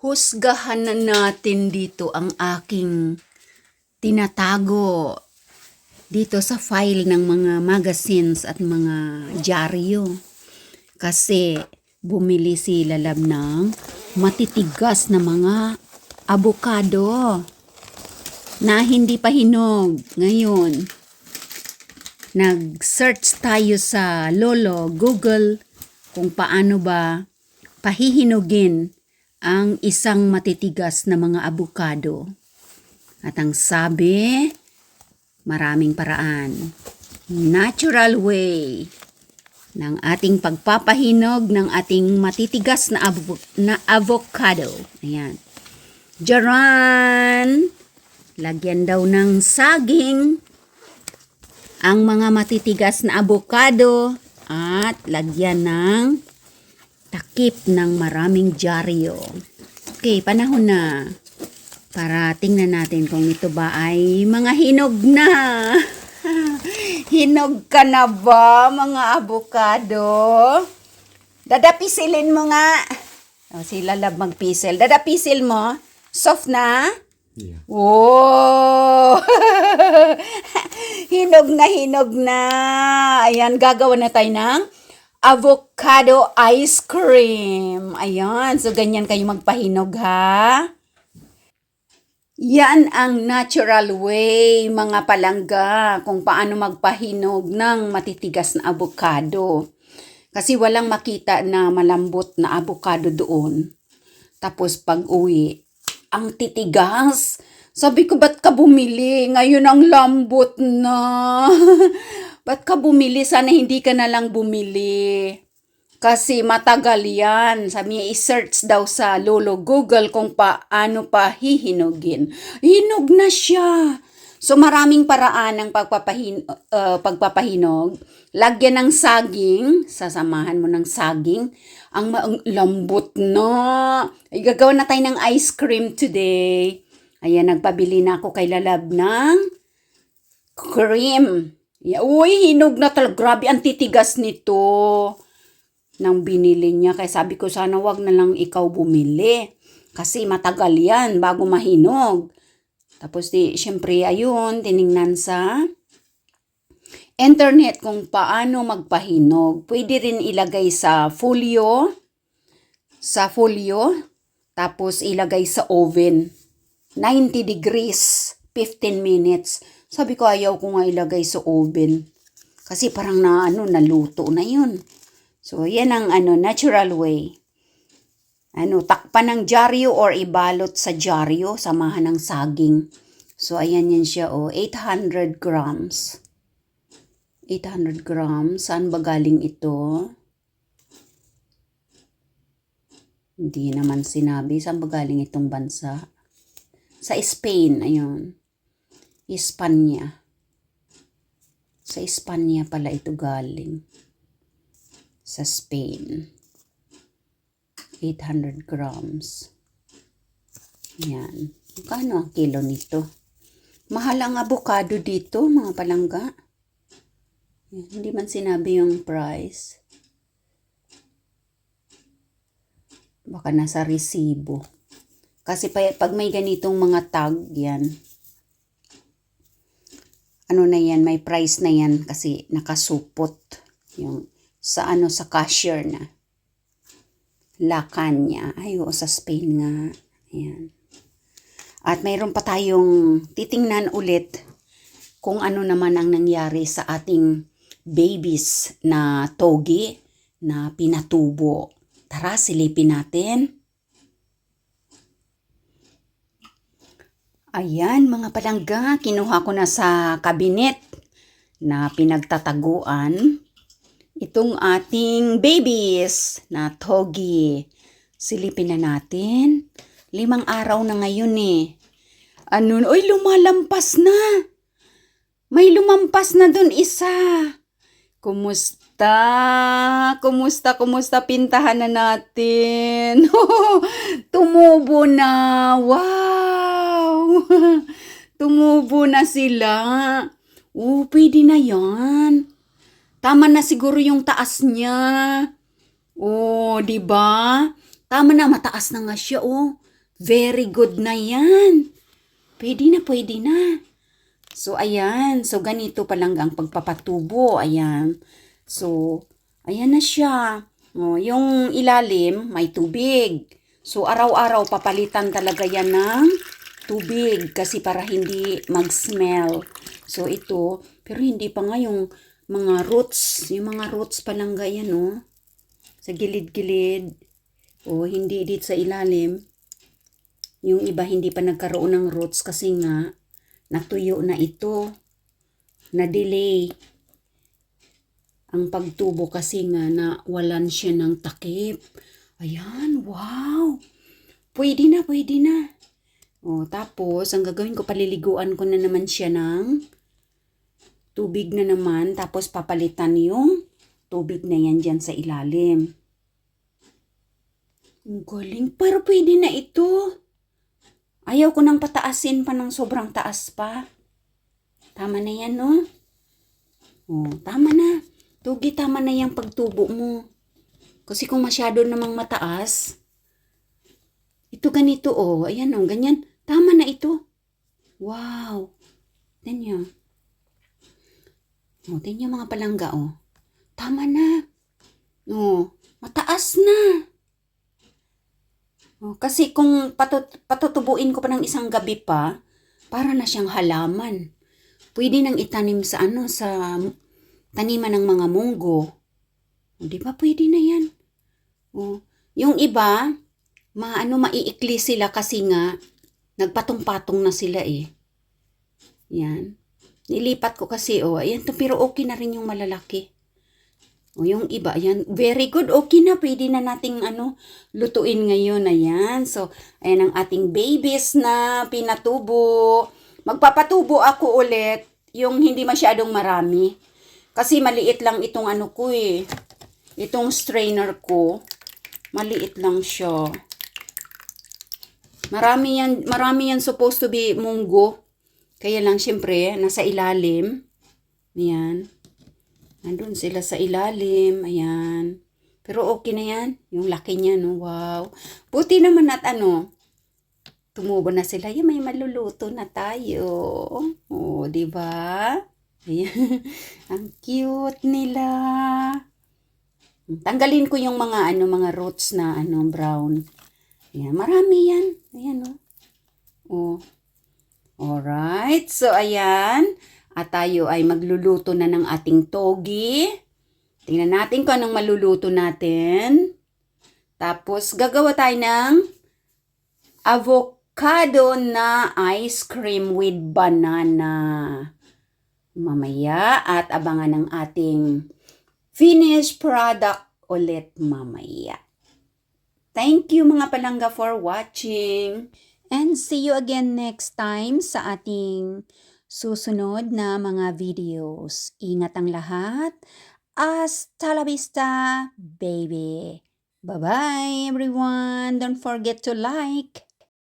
husgahan na natin dito ang aking tinatago dito sa file ng mga magazines at mga dyaryo. Kasi bumili si Lalab ng matitigas na mga abokado na hindi pa hinog ngayon. Nag-search tayo sa Lolo, Google, kung paano ba pahihinugin ang isang matitigas na mga abukado. At ang sabi, maraming paraan. Natural way ng ating pagpapahinog ng ating matitigas na, avo- na avocado. Ayan. Jaran! Lagyan daw ng saging ang mga matitigas na abokado at lagyan ng takip ng maraming dyaryo. Okay, panahon na para tingnan natin kung ito ba ay mga hinog na. hinog ka na ba, mga abokado? Dadapisilin mo nga. O, si Lalab magpisil. Dadapisil mo. Soft na? Yeah. Oh! hinog na hinog na. Ayan, gagawa na tayo ng avocado ice cream. Ayan, so ganyan kayo magpahinog ha. Yan ang natural way, mga palangga, kung paano magpahinog ng matitigas na avocado. Kasi walang makita na malambot na avocado doon. Tapos pag uwi, ang titigas. Sabi ko, ba't ka bumili? Ngayon ang lambot na. ba't ka bumili? Sana hindi ka na lang bumili. Kasi matagal yan. Sabi niya, i-search daw sa Lolo Google kung paano pa hihinugin. Hinog na siya. So maraming paraan ng pagpapahin, uh, pagpapahinog. Lagyan ng saging, sasamahan mo ng saging. Ang ang lambot na. Ay, gagawa na tayo ng ice cream today. Ayan, nagpabili na ako kay Lalab ng cream. Uy, hinog na talaga. Grabe, ang titigas nito nang binili niya. Kaya sabi ko, sana wag na lang ikaw bumili. Kasi matagal yan bago mahinog. Tapos di, syempre, ayun, tiningnan sa internet kung paano magpahinog. Pwede rin ilagay sa folio, sa folio, tapos ilagay sa oven. 90 degrees, 15 minutes. Sabi ko, ayaw ko nga ilagay sa oven. Kasi parang na, ano, naluto na yun. So, yan ang ano, natural way. Ano, takpan ng dyaryo or ibalot sa dyaryo, samahan ng saging. So, ayan yan siya, oh, 800 grams. 800 grams. Saan ba galing ito? Hindi naman sinabi. Saan ba galing itong bansa? Sa Spain, ayun. Espanya. Sa Espanya pala ito galing sa Spain. 800 grams. Yan. Magkano ang kilo nito? Mahal ang avocado dito, mga palangga. Hindi man sinabi yung price. Baka nasa resibo. Kasi pa, pag may ganitong mga tag, yan. Ano na yan, may price na yan kasi nakasupot. Yung sa ano sa cashier na. La Caña. Ay, oo, sa Spain nga. Ayan. At mayroon pa tayong titingnan ulit kung ano naman ang nangyari sa ating babies na togi na pinatubo. Tara, silipin natin. Ayan, mga palangga, kinuha ko na sa kabinet na pinagtataguan itong ating babies na togi. Silipin na natin. Limang araw na ngayon eh. Ano, oy lumalampas na. May lumampas na dun isa. Kumusta? Kumusta, kumusta pintahan na natin? Tumubo na. Wow! Tumubo na sila. Oh, pwede na yan. Tama na siguro yung taas niya. Oh, 'di ba? Tama na mataas na nga siya oh. Very good na yan. Pwede na, pwede na. So, ayan. So, ganito pa lang ang pagpapatubo. Ayan. So, ayan na siya. O, yung ilalim, may tubig. So, araw-araw papalitan talaga yan ng tubig kasi para hindi mag-smell. So, ito, pero hindi pa nga yung mga roots, yung mga roots pa lang ganyan, no? Sa gilid-gilid. O, hindi dito sa ilalim. Yung iba hindi pa nagkaroon ng roots kasi nga, natuyo na ito. Na-delay. Ang pagtubo kasi nga na walan siya ng takip. Ayan, wow! Pwede na, pwede na. O, tapos, ang gagawin ko, paliliguan ko na naman siya ng tubig na naman. Tapos, papalitan yung tubig na yan dyan sa ilalim. Ang galing. Pero pwede na ito. Ayaw ko nang pataasin pa ng sobrang taas pa. Tama na yan, no? O, tama na. Tugi, tama na yung pagtubo mo. Kasi kung masyado namang mataas, ito ganito, oh. Ayan, oh. Ganyan. Tama na ito. Wow. Tingnan Oh, tingnan mga palangga, oh. Tama na. Oh, mataas na. Oh, kasi kung patut patutubuin ko pa ng isang gabi pa, para na siyang halaman. Pwede nang itanim sa ano, sa taniman ng mga munggo. O, di ba pwede na yan? O, yung iba, maano maiikli sila kasi nga, nagpatong-patong na sila eh. Yan. Nilipat ko kasi, oh, ayan to, pero okay na rin yung malalaki. O yung iba, ayan, very good, okay na, pwede na nating ano, lutuin ngayon, ayan. So, ayan ang ating babies na pinatubo. Magpapatubo ako ulit, yung hindi masyadong marami. Kasi maliit lang itong ano ko eh. Itong strainer ko. Maliit lang siya. Marami yan, marami yan supposed to be munggo. Kaya lang, syempre, nasa ilalim. Ayan. Nandun sila sa ilalim. Ayan. Pero okay na yan. Yung laki niya, no? Wow. Buti naman at ano, tumubo na sila. Yan, may maluluto na tayo. Oh, di ba? Ayan. Ang cute nila. Tanggalin ko yung mga ano, mga roots na ano, brown. Ayan, marami yan. Ayan, oh. Oh. Alright. So, ayan. At tayo ay magluluto na ng ating togi. Tingnan natin kung anong maluluto natin. Tapos, gagawa tayo ng avocado na ice cream with banana. Mamaya at abangan ng ating finished product ulit mamaya. Thank you mga palangga for watching. And see you again next time sa ating susunod na mga videos. Ingat ang lahat. Hasta la vista, baby. Bye-bye, everyone. Don't forget to like.